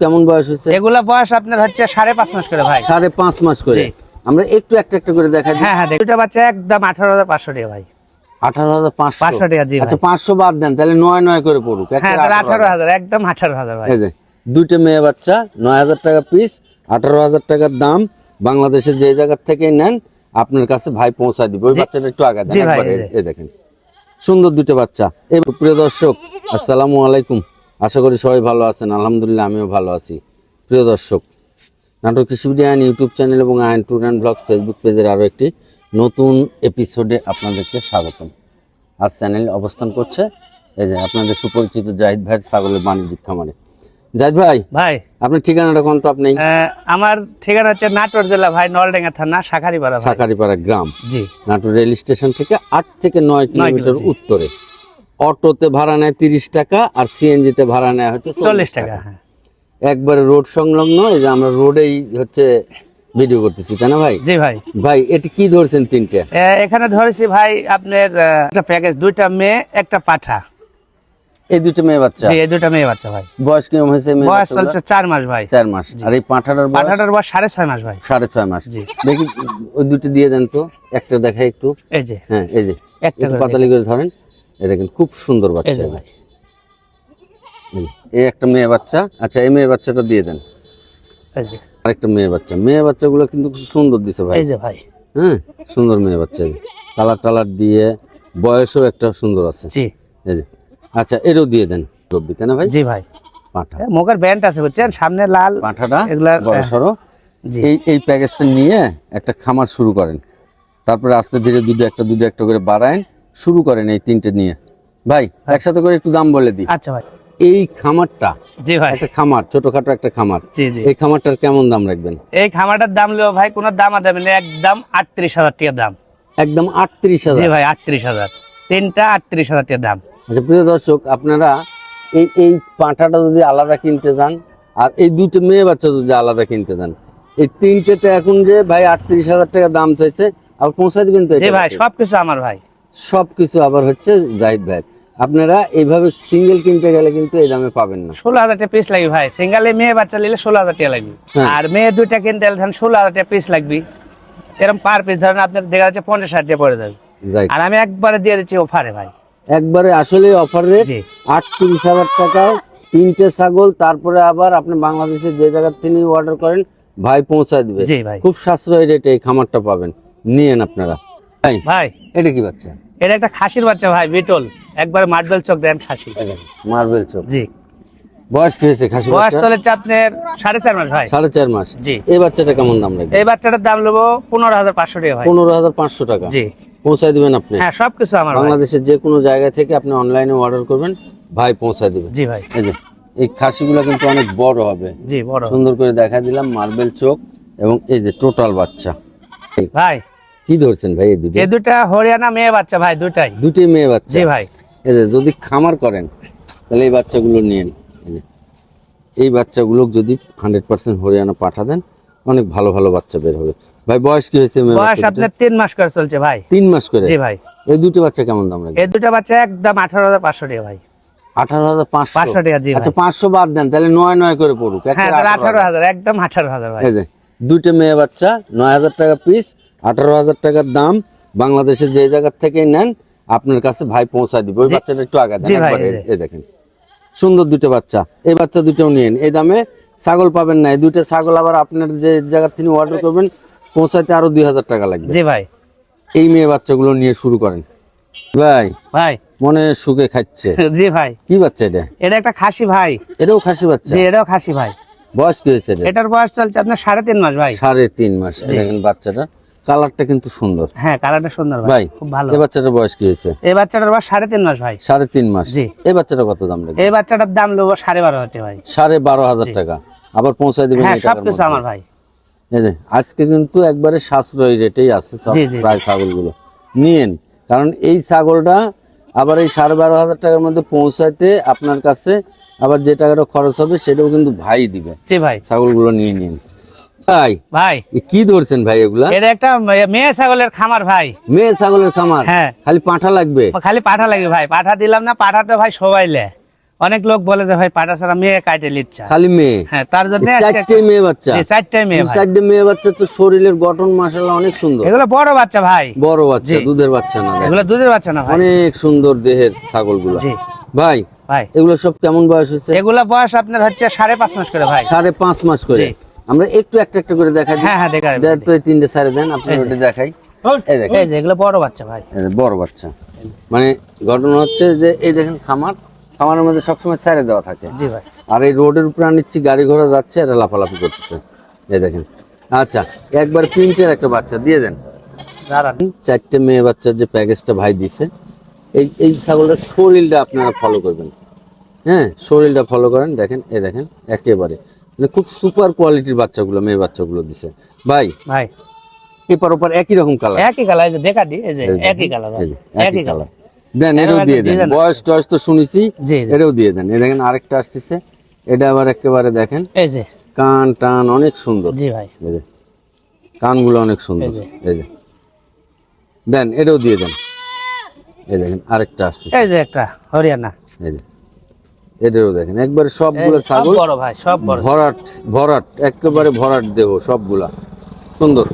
কেমন বয়স হচ্ছে এগুলা বয়স আপনার হচ্ছে সাড়ে পাঁচ মাস করে ভাই। সাড়ে পাঁচ মাস করে। আমরা একটু একটা একটা করে দেখা হ্যাঁ হ্যাঁ দুটা বাচ্চা একদম আঠারো হাজার পাঁচশো টাকা ভাই। আঠারো হাজার পাঁচশো। টাকা, জি আচ্ছা পাঁচশো বাদ দেন তাহলে নয় নয় করে পড়ুক। একেবারে তাহলে 18,000 আঠারো হাজার। একদম আঠারো হাজার ভাই। দুইটা মেয়ে বাচ্চা নয় হাজার টাকা পিস আঠারো হাজার টাকার দাম। বাংলাদেশের যে জায়গা থেকে নেন আপনার কাছে ভাই পৌঁছায় দিবে। ওই বাচ্চাটা একটু আগে দেন। এই দেখেন। সুন্দর দুটো বাচ্চা। এই প্রিয় দর্শক আসসালামু আলাইকুম। আশা করি সবাই ভালো আছেন। আলহামদুলিল্লাহ আমিও ভালো আছি। প্রিয় দর্শক নাটক কৃষি ভিডিও আইন ইউটিউব চ্যানেল এবং আইন ট্যুর অ্যান্ড ব্লগস ফেসবুক পেজের আরও একটি নতুন এপিসোডে আপনাদেরকে স্বাগতম। আজ চ্যানেল অবস্থান করছে এই যে আপনাদের সুপরিচিত জাহিদ ভাইয়ের ছাগলের বাণিজ্যিক খামারে। জাহিদ ভাই ভাই। আপনার ঠিকানাটা কোন তো আপনি? আমার ঠিকানা হচ্ছে নাটোর জেলা ভাই নলডেঙ্গা থানা শাখারিপাড়া ভাই। গ্রাম। জি। নাটোর রেল স্টেশন থেকে আট থেকে নয় কিলোমিটার। উত্তরে। অটোতে ভাড়া নেয় তিরিশ টাকা আর সিএনজিতে ভাড়া নেয় হচ্ছে চল্লিশ টাকা হ্যাঁ। একবারে রোড সংলগ্ন এই যে আমরা রোডেই হচ্ছে ভিডিও করতেছি তাই না ভাই? জি ভাই। ভাই এটি কি ধরছেন তিনটে? এখানে ধরেছি ভাই আপনার একটা প্যাকেজ দুইটা মেয়ে একটা পাঠা। এই দুটো মেয়ে বাচ্চা? জি এই দুইটা মেয়ে বাচ্চা ভাই। বয়স কীরকম হয়েছে মেয়ে বয়স চলছে চার মাস ভাই। চার মাস। আর এই পাঁঠাটার বয়স? পাঠাটার বয়স সাড়ে ছয় মাস ভাই। সাড়ে ছয় মাস। জি। দেখি ওই দুটো দিয়ে দেন তো একটা দেখাই একটু। এই যে। হ্যাঁ এই যে। একটা পাতালি করে ধরেন। এই দেখেন খুব সুন্দর বাচ্চা ভাই। এই একটা মেয়ে বাচ্চা। আচ্ছা এই মেয়ে বাচ্চাটা দিয়ে দেন। আরেকটা মেয়ে বাচ্চা। মেয়ে বাচ্চাগুলো কিন্তু খুব সুন্দর দিছে ভাই। এই যে ভাই। হ্যাঁ সুন্দর মেয়ে বাচ্চা কালার টালার দিয়ে বয়সও একটা সুন্দর আছে। জি। এই যে। আচ্ছা এরও দিয়ে দেন। রব্বি তাই না ভাই? জি ভাই। পাঁঠা। এ, মুখের ব্যান্ড আছে বুঝছেন? সামনে লাল। পাঁঠাটা এগুলা বড় সড়ো জি। এই এই প্যাকেজটা নিয়ে একটা খামার শুরু করেন। তারপরে আস্তে ধীরে দুটো একটা দুটো একটা করে বাড়ায়েন। শুরু করেন এই তিনটে নিয়ে। ভাই একসাথে করে একটু দাম বলে দিই। আচ্ছা ভাই। এই খামারটা জি ভাই। একটা খামার ছোটখাটো একটা খামার। জি জি। এই খামারটার কেমন দাম রাখবেন? এই খামারটার দাম লেও ভাই কোনো দাম দেবেন না একদম আটত্রিশ হাজার টাকা দাম। একদম আটত্রিশ জি হাজার। ভাই আটত্রিশ হাজার। তিনটা আটত্রিশ হাজার টাকা দাম। আচ্ছা প্রিয় দর্শক আপনারা এই এই পাঁঠাটা যদি আলাদা কিনতে যান আর এই দুটো মেয়ে বাচ্চা যদি আলাদা কিনতে যান এই তিনটেতে এখন যে ভাই আটত্রিশ হাজার টাকা দাম চাইছে আর পৌঁছায় দিবেন তো জি ভাই কাছে? সবকিছু আমার ভাই। সব কিছু আবার হচ্ছে জাহিদ ভাই। আপনারা এইভাবে সিঙ্গেল কিনতে গেলে কিন্তু এই দামে পাবেন না। ষোলো হাজার টাকা পিস লাগবে ভাই। সিঙ্গালে মেয়ে বাচ্চা নিলে ষোলো হাজার টাকা লাগবে। হ্যাঁ। আর মেয়ে দুইটা কিনতে গেলে ধরেন ষোলো হাজার টাকা পিস লাগবে। এরকম পার পিস ধরেন আপনার দেখা যাচ্ছে পঞ্চাশ ষাট টাকা পড়ে যাবে। আর আমি একবারে দিয়ে দিচ্ছি অফারে ভাই। একবারে আসলে অফার রেট আটত্রিশ হাজার টাকায় তিনটে ছাগল তারপরে আবার আপনি বাংলাদেশের যে জায়গার থেকে অর্ডার করেন ভাই পৌঁছায় দিবে। খুব সাশ্রয় রেটে এই খামারটা পাবেন। নিয়েন আপনারা। ভাই। এটা কি বাচ্চা? এটা একটা খাসির বাচ্চা ভাই বিটল। একবার মার্বেল চোখ দেন খাসি। মার্বেল চোখ। জি। বয়স কি হয়েছে খাসি বয়স চলেছে আপনার সাড়ে চার মাস ভাই। সাড়ে চার মাস। জি। এই বাচ্চাটা কেমন দাম লাগবে? এই বাচ্চাটার দাম নেব পনেরো হাজার পাঁচশো টাকা ভাই। পনেরো হাজার পাঁচশো টাকা। জি। পৌঁছায় দিবেন আপনি? হ্যাঁ সবকিছু আমার বাংলাদেশের যে কোনো জায়গা থেকে আপনি অনলাইনে অর্ডার করবেন ভাই পৌঁছায় দিবেন জি ভাই। এই যে এই খাসিগুলো কিন্তু অনেক বড় হবে। জি বড়। সুন্দর করে দেখা দিলাম মার্বেল চোখ এবং এই যে টোটাল বাচ্চা। ভাই কি ধরছেন ভাই এই দুটো? এই দুটা হরিয়ানা মেয়ে বাচ্চা ভাই দুটাই। দুটোই মেয়ে বাচ্চা? জি ভাই। এই যে যদি খামার করেন তাহলে এই বাচ্চাগুলো নিয়েন এই বাচ্চাগুলো যদি হান্ড্রেড পার্সেন্ট হরিয়ানা পাঠা দেন অনেক ভালো ভালো বাচ্চা বের হবে। ভাই বয়স কি হয়েছে মেয়ে বয়স আপনার তিন মাস করে চলছে ভাই। তিন মাস করে? জি ভাই। এই দুটো বাচ্চা কেমন দাম লাগবে এই দুটা বাচ্চা একদম আঠারো হাজার পাঁচশো টাকা ভাই। আঠারো হাজার পাঁচশো? পাঁচশো টাকা জি আচ্ছা পাঁচশো বাদ দেন তাহলে নয় নয় করে পড়ুক। হ্যাঁ একেবারে তাহলে 18,000 আঠারো হাজার একদম আঠারো হাজার ভাই। দুটো মেয়ে বাচ্চা নয় হাজার টাকা পিস আঠারো হাজার টাকার দাম বাংলাদেশের যে জায়গার থেকে নেন আপনার কাছে ভাই পৌঁছায় দিবে। ওই বাচ্চাটা একটু আগে দেন এই দেখেন। সুন্দর দুটো বাচ্চা। এই বাচ্চা দুটোও নিয়েন। এই দামে ছাগল পাবেন না। এই দুটো ছাগল আবার আপনার যে জায়গার থেকে অর্ডার করবেন পৌঁছাইতে আরও দুই হাজার টাকা লাগবে। জি ভাই। এই মেয়ে বাচ্চাগুলো নিয়ে শুরু করেন। ভাই ভাই। মনে সুখে খাচ্ছে। জি ভাই। কি বাচ্চা এটা? এটা একটা খাসি ভাই। এটাও খাসি বাচ্চা? জি এটাও খাসি ভাই। বয়স কি হয়েছে এটার বয়স চলছে আপনার সাড়ে তিন মাস ভাই। সাড়ে তিন মাস। দেখেন বাচ্চাটা। কালারটা কিন্তু সুন্দর। হ্যাঁ কালারটা সুন্দর ভাই খুব ভালো। এই বাচ্চাটার বয়স কি হয়েছে? এই বাচ্চাটার বয়স সাড়ে তিন মাস ভাই। সাড়ে তিন মাস। জি। এই বাচ্চাটা কত দাম লাগবে এই বাচ্চাটার দাম নেব সাড়ে বারো হাজার ভাই। সাড়ে বারো হাজার টাকা। আবার পৌঁছায় দিবেন হ্যাঁ সবকিছু আমার ভাই। আজকে কিন্তু একবারে সাশ্রয়ী রেটেই আছে সব। প্রায় ছাগলগুলো। নিয়েন কারণ এই ছাগলটা আবার এই সাড়ে বারো হাজার টাকার মধ্যে পৌঁছাইতে আপনার কাছে আবার যে টাকাটা খরচ হবে সেটাও কিন্তু ভাই দিবে। ভাই। ছাগলগুলো নিয়ে নিন। ভাই ভাই। কি ধরছেন ভাই এগুলা? এটা একটা মেয়ে ছাগলের খামার ভাই। মেয়ে ছাগলের খামার? হ্যাঁ। খালি পাঁঠা লাগবে? খালি পাঠা লাগবে ভাই। পাঠা দিলাম না পাঠাতে ভাই সবাই লে অনেক লোক বলে যে ভাই পাটা ছাড়া মেয়ে কাটে লিচ্ছা। খালি মেয়ে? হ্যাঁ তার জন্য চারটে মেয়ে বাচ্চা। চারটে মেয়ে চারটে মেয়ে বাচ্চা তো শরীরের গঠন মাসাল্লাহ অনেক সুন্দর। এগুলো বড় বাচ্চা ভাই। বড় বাচ্চা দুধের বাচ্চা না এগুলো দুধের বাচ্চা না অনেক সুন্দর দেহের ছাগলগুলো। ভাই ভাই। এগুলো সব কেমন বয়স হচ্ছে এগুলা বয়স আপনার হচ্ছে সাড়ে পাঁচ মাস করে ভাই। সাড়ে পাঁচ মাস করে। আমরা একটু একটা একটা করে দেখাই হ্যাঁ হ্যাঁ দেখা দেন তো তিনটে সাড়ে দেন আপনি ওটা দেখাই। এই দেখেন। এই যে এগুলো বড় বাচ্চা ভাই। বড় বাচ্চা। মানে ঘটনা হচ্ছে যে এই দেখেন খামার। খামারের মধ্যে সবসময় সাইডে দেওয়া থাকে। জি ভাই। আর এই রোডের উপরে নিচ্ছি গাড়ি ঘোড়া যাচ্ছে এরা লাফালাফি করতেছে। এই দেখেন। আচ্ছা একবার প্রিন্টের একটা বাচ্চা দিয়ে দেন। চারটে মেয়ে বাচ্চার যে প্যাকেজটা ভাই দিছে এই এই ছাগলটার শরীরটা আপনারা ফলো করবেন। হ্যাঁ শরীরটা ফলো করেন দেখেন এই দেখেন একেবারে। খুব সুপার কোয়ালিটির বাচ্চাগুলো মেয়ে বাচ্চাগুলো দিছে। ভাই ভাই। এপার ওপার একই রকম কালার একই কালার দেখা দি এই যে একই কালার একই কালার দেন এটাও দিয়ে দেন। বয়স টয়স তো শুনেছি। এটাও দিয়ে দেন। এই দেখেন আরেকটা আসতেছে। এটা আবার একেবারে দেখেন এই যে। কান টান অনেক সুন্দর। জি ভাই। এই যে কানগুলো অনেক সুন্দর। যে। এই যে। দেন এটাও দিয়ে দেন। এই দেখেন আরেকটা আসতেছে। এই যে একটা হরিয়ানা। এই যে। এটাও দেখেন। একবারে সবগুলো ছাগল বড় ভাই সব বড় ভরাট ভরাট একেবারে ভরাট দেহ সবগুলা। সুন্দর।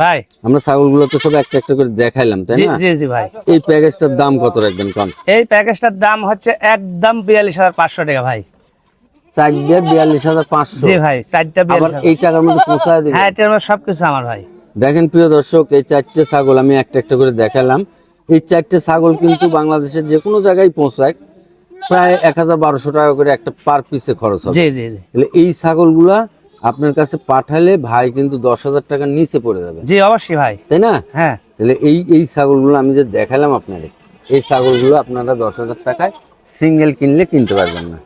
ভাই। আমরা ছাগলগুলো তো সব একটা একটা করে দেখাইলাম তাই না? জি জি ভাই। এই প্যাকেজটার দাম কত রাখবেন কম এই প্যাকেজটার দাম হচ্ছে একদম বিয়াল্লিশ হাজার পাঁচশো টাকা ভাই। চারটে বিয়াল্লিশ হাজার পাঁচশো। জি ভাই চারটা আবার এই টাকার মধ্যে পৌঁছায় দেবে হ্যাঁ এটার মধ্যে সবকিছু আমার ভাই। দেখেন প্রিয় দর্শক এই চারটে ছাগল আমি একটা একটা করে দেখালাম। এই চারটে ছাগল কিন্তু বাংলাদেশের যে কোনো জায়গায় পৌঁছায়। প্রায় এক হাজার বারোশো টাকা করে একটা পার পিসে খরচ হবে। জি জি জি। তাহলে এই ছাগলগুলা আপনার কাছে পাঠালে ভাই কিন্তু দশ হাজার টাকার নিচে পড়ে যাবে। জি অবশ্যই ভাই। তাই না? হ্যাঁ। তাহলে এই এই ছাগলগুলো আমি যে দেখালাম আপনাদের এই ছাগলগুলো আপনারা দশ হাজার টাকায় সিঙ্গেল কিনলে কিনতে পারবেন না।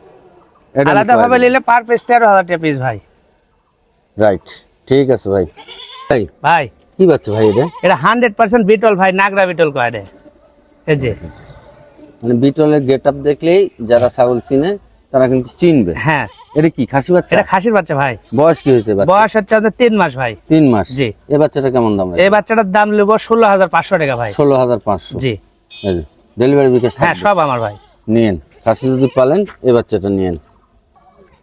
আলাদা ভাবে নিলে পার পিস তেরো হাজার টাকা পিস ভাই। রাইট ঠিক আছে ভাই। ভাই ভাই। কি বাচ্চা ভাই এটা? এটা হান্ড্রেড পার্সেন্ট বিটল ভাই নাগরা বিটল কয় রে? এই যে। মানে বিটলের গেট আপ দেখলেই যারা ছাগল চিনে তারা কিন্তু চিনবে। হ্যাঁ। এটা কি খাসি বাচ্চা? এটা খাসির বাচ্চা ভাই। বয়স কি হয়েছে বাচ্চা বয়স হচ্ছে আমাদের তিন মাস ভাই। তিন মাস? জি। এই বাচ্চাটা কেমন দাম এই বাচ্চাটার দাম নেব ষোলো হাজার পাঁচশো টাকা ভাই। ষোলো হাজার পাঁচশো। জি। ডেলিভারি বিকাশ হ্যাঁ সব আমার ভাই। নিয়েন খাসি যদি পালেন এই বাচ্চাটা নিয়েন।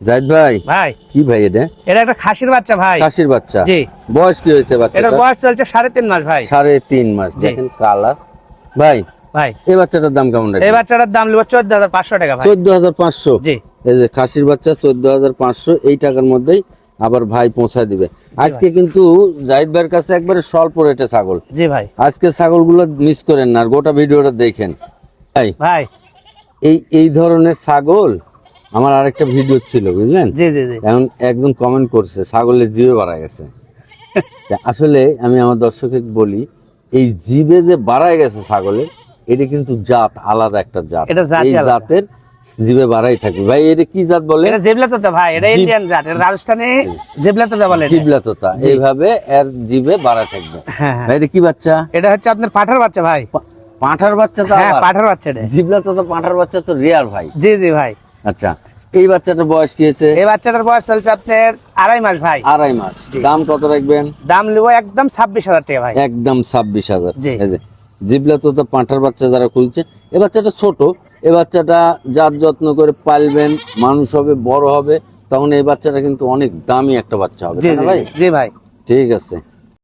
জাহিদ ভাই ভাই। কি ভাই এটা? এটা একটা খাসির বাচ্চা ভাই। খাসির বাচ্চা। জি। বয়স কি হয়েছে এটার বাচ্চাটা বয়স চলছে সাড়ে তিন মাস ভাই। সাড়ে তিন মাস। দেখেন কালার। ভাই ভাই। এই বাচ্চাটার দাম কেমন এই বাচ্চাটার দাম চোদ্দ হাজার পাঁচশো টাকা চোদ্দ হাজার পাঁচশো? জি। এই যে খাসির বাচ্চা চোদ্দ হাজার পাঁচশো এই টাকার মধ্যেই আবার ভাই পৌঁছায় দিবে। আজকে কিন্তু জাহিদ ভাইয়ের কাছে একবারে স্বল্প রেটে ছাগল। জি ভাই। আজকে ছাগলগুলো মিস করেন না আর গোটা ভিডিওটা দেখেন। ভাই ভাই। এই এই ধরনের ছাগল আমার আরেকটা ভিডিও ছিল বুঝলেন? জি জি জি। এখন একজন কমেন্ট করছে ছাগলের জিভে বাড়া গেছে। আসলে আমি আমার দর্শকে বলি এই জিভে যে বাড়ায় গেছে ছাগলের এটা কিন্তু জাত আলাদা একটা জাত। এটা এই জাতের জিভে বাড়াই থাকবে। ভাই এটা কি জাত বলে এটা জেবলা তোতা ভাই এটা ইন্ডিয়ান জাত এটা রাজস্থানে জেবলা তোতা বলে। তোতা এইভাবে এর বাড়ায় থাকবে। হ্যাঁ হ্যাঁ। ভাই এটা কি বাচ্চা? এটা হচ্ছে আপনার পাঠার বাচ্চা ভাই। পাঁঠার বাচ্চা তো হ্যাঁ? পাঠার বাচ্চা এটা। জিবলা তোতা পাঁঠার বাচ্চা তো রেয়ার ভাই। জি জি ভাই। আচ্ছা এই বাচ্চাটার বয়স কি হয়েছে? এই বাচ্চাটার বয়স চলছে আপনার আড়াই মাস ভাই। আড়াই মাস। দাম কত রাখবেন? দাম নেব একদম ছাব্বিশ হাজার টাকা ভাই। একদম ছাব্বিশ হাজার। জি। জিবলা তো পাঁঠার বাচ্চা যারা খুঁজছে এ বাচ্চাটা ছোট এ বাচ্চাটা যার যত্ন করে পালবেন মানুষ হবে বড় হবে তখন এই বাচ্চাটা কিন্তু অনেক দামি একটা বাচ্চা হবে ভাই? জি ভাই। ঠিক আছে।